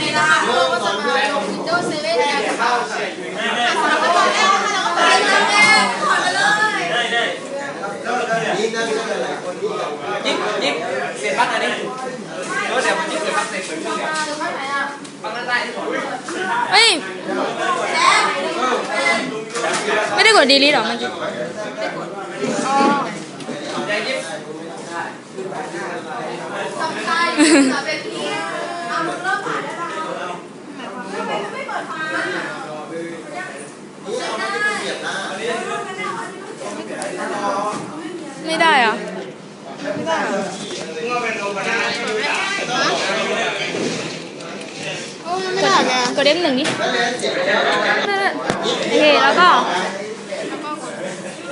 ในรานเราก็จะมาลงวินโดว์เซเว่นนค่ะแล้วก็ไปแลยนี่นั่งนั่งอะไรคนที่แบบยิบยิบเสียบัตรอันนี้แล้วเดี๋ยวยิบเสียบัตรเสร็จปิดเครื่องเดี๋ยวดูข้างไหนใต้ที่ผมเฮ้ยไม่ได้กดดีลิทหรอเมื่อกี้อ๋ออย่ายิบสำคัญจะเป็นที่เอารถเริ่มผ่านได้ป่ะทำไม ไม่ได้เกียดนะไม่ได้เหรอโอ้มันไม่ได้ไงกดเด้หนึ่งนิ้วโอเคแล้วก็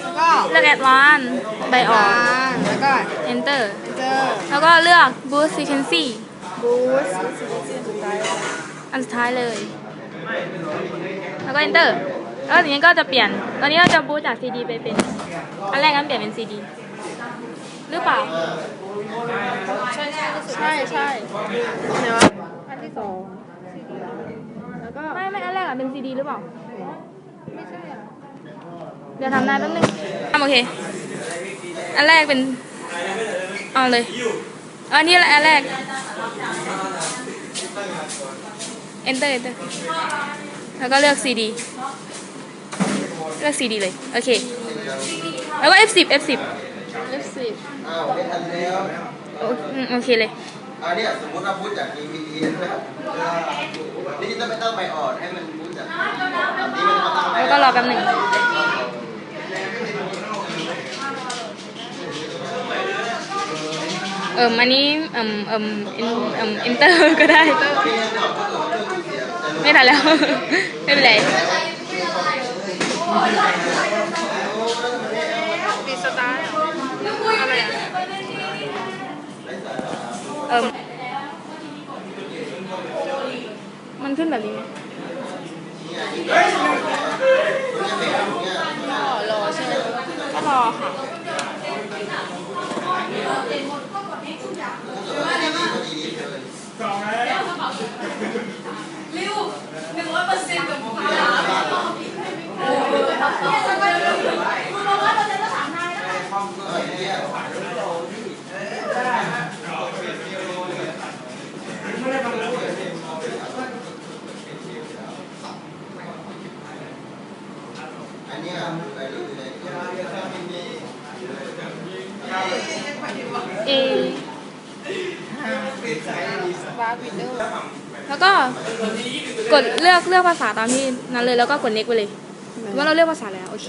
แล้วก็เลือกแอดวานใบออกแล้วก็ enter เจอแล้วก็เลือก boost frequency บูสอันสุดท้ายเลย แล้วก็ enter แล้วทีนี้ก็จะเปลี่ยน ตอนนี้เราจะบูตจาก CD ไปเป็น อันแรกนั้นเปลี่ยนเป็น CD หรือเปล่า ใช่ใช่ใช่ใช่ไหนวะอันที่สองแล้วก็ไม่ไม่อันแรกอะเป็น CD หรือเปล่า ไม่ใช่อะ เดี๋ยวทำนายแป๊บนึงทำโอเค อันแรกเป็น เอาเลย อันนี้แหละอันแรก enter enter แล้วก็เลือก CD เลือก CD เลย โอเค แล้วก็ F10 F10 F10 อ้าวไม่ทันแล้วโออืมโอเคเลยอันนี้สมมติว่าพูดจาก DVD นะครับนี่จะไม่ต้องไปออดให้มันพูดจากอันนี้มันต้องไปแล้วก็รอแป๊บหนึ่งเอิมอันนี้เอิมเอิมเอิมเอิม enter ก็ได้ ไม่ทันแล้ว ไม่เป็นไรปีสตาร์อะไรอะเอิมมันขึ้นแบบนี้ไหมรอใช่ไหมก็รอค่ะอันนี้ไปดูเลย เอ บาร์วินโดว์แล้วก็กดเลือกเลือกภาษาตามที่นั้นเลย แล้วก็กด next ไปเลย ว่าเราเลือกภาษาแล้ว โอเค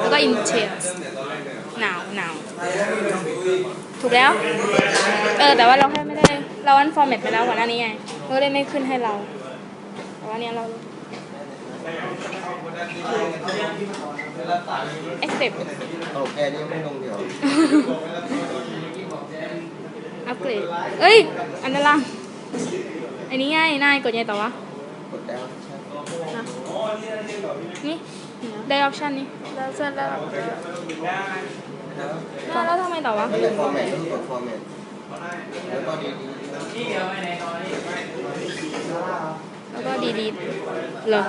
แล้วก็ in change หนาวหนาวถูกแล้ว เออ แต่ว่าเราแค่ไม่ได้ เราอัน format ไปแล้วก่อนหน้านี้ไงก็เลยไม่ขึ้นให้เรา แต่ว่าเนี้ยเรา accept โอเคนี่ไม่ลงเดี๋ยว เกรดเอ้ย อันนั้นล่างอันนี้ง่ายนายกดยังไงต่อวะกดแล้วนะนี่ได้ออปชันนี้แล้วเสร็จแล้วแล้วแล้วทำไมต่อวะไม่ได้ฟอร์แมตต้องกดฟอร์แมตแล้วก็ดีดีแล้วก็ดีดีเหรอ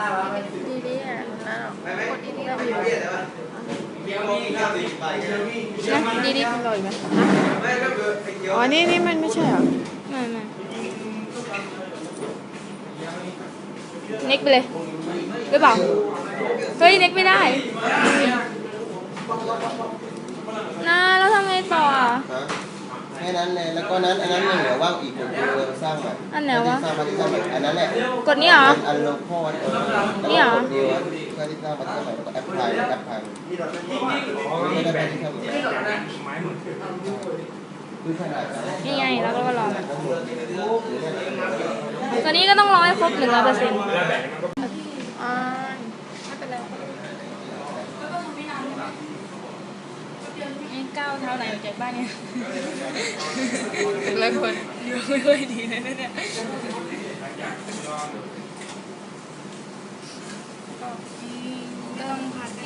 ดีดีอะนั่นหรอกดดีดีแล้ว อยู่นะดีดีอร่อยไหมอ๋อ นี่นี่มันไม่ใช่เหรอไม่ไม่เน็กไปเลยหรือเปล่าเฮ้ยเน็กไม่ได้นะแล้วทำไงต่ออะฮะแค่นั้นเลยแล้วก็นั้นอันนั้นยังเหลือว่างอีกกดดูเลยสร้างใหม่อันไหนวะสร้างปฏิสร้างใหม่อันนั้นแหละกดนี่เหรอเป็นอันโลโก้เออแล้วนี่เหรก็อ กดเดียวเพื่อที่สร้างปฏิสร้างใหม่แล้วก็แอปพลายแอปพลายไม่ได้ปฏิสร้างใหม่คือขนาดนั้นนี่ไงแล้วก็รอทั้งหมดตอนนี้ก็ต้องรอให้ครบหนึ่งร้อยเปอร์เซ็นต์อ่าไม่เป็นไรก้าวเท้าไหนออกจากบ้านเนี่ยถึงแล้วคนอยู่ไม่ค่อยดีนะเนี่ยก็ต้องผ่านไป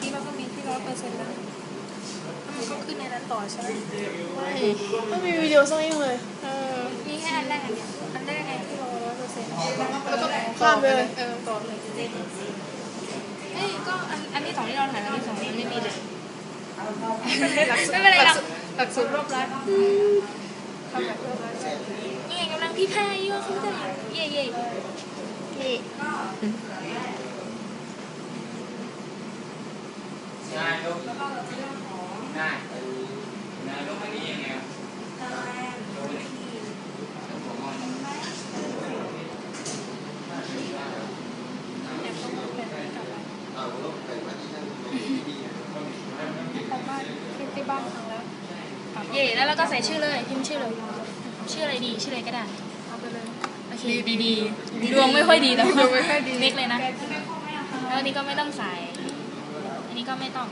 ที่เราก็มีที่ร้อยเปอร์เซ็นต์แล้วมันก็ขึ้นในนั้นต่อใช่ไหมไม่ไม่มีวิดีโอสักอย่างเลยเออมีแค่อันแรกอันเดียวอันแรกไงที่เราร้อยเปอร์เซ็นต์แล้วก็ข้ามไปเลยเออต่อเลยเอ้ยก็อันอันที่สองที่เราถ่ายอันที่สองมันไม่มีเลยไม่เป็นไรหรอกหลักสูตรรวบรัดทำแบบรวบรัดนี่ไงกำลังพี่พายอยู่คุณจะเย่เย่เย่ง่ายลูกง่ายง่ายลูกไม่ดียังไงอะเอาลูกไปว่าที่นั่นดีๆที่บ้านครั้งแล้วเย่แล้วเราก็ใส่ชื่อเลยพิมพ์ชื่อเลย ชื่ออะไรดีชื่ออะไรก็ได้เอาไปเลยโอเคดีดีดวงไม่ค่อยดีแต่ดวงไม่ค่อยดีเน็กเลยนะแล้วอันนี้ก็ไม่ต้องใส่อันนี้ ก็ไม่ต้อง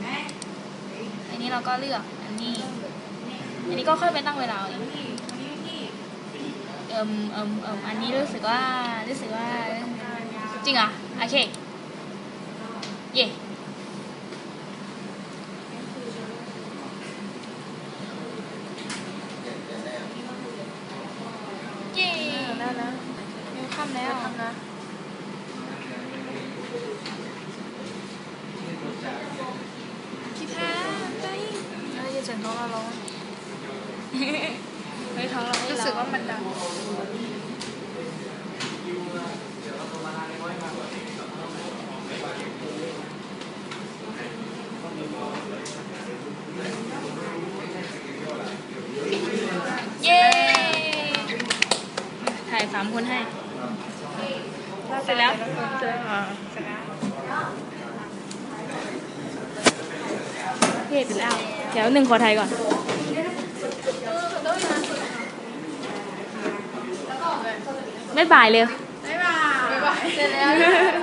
อันนี้เราก็เลือกอันนี้ อันนี้ก็ค่อยไปตั้งเวลาเอาเองเอิมเอิมเอิมอันนี้รู้สึกว่ารู้สึกว่า จริงเหรอะโอเค เย่เย่ได้นะมิวค่ำแล้ว ทำนะ พี่แพ้ไป ได้ยินเสียง ท้องเราร้องไม่ท้องเรารู้สึกว่ามันดังเย้ถ่ายสามคนให้ เสร็จแล้วเสร็จแล้วอ่าเย้เสร็จแล้ว เดี๋ยวหนึ่งขอไทยก่อนไม่บ่ายเลยบ๊ายบายบ๊ายบายเสร็จแล้ว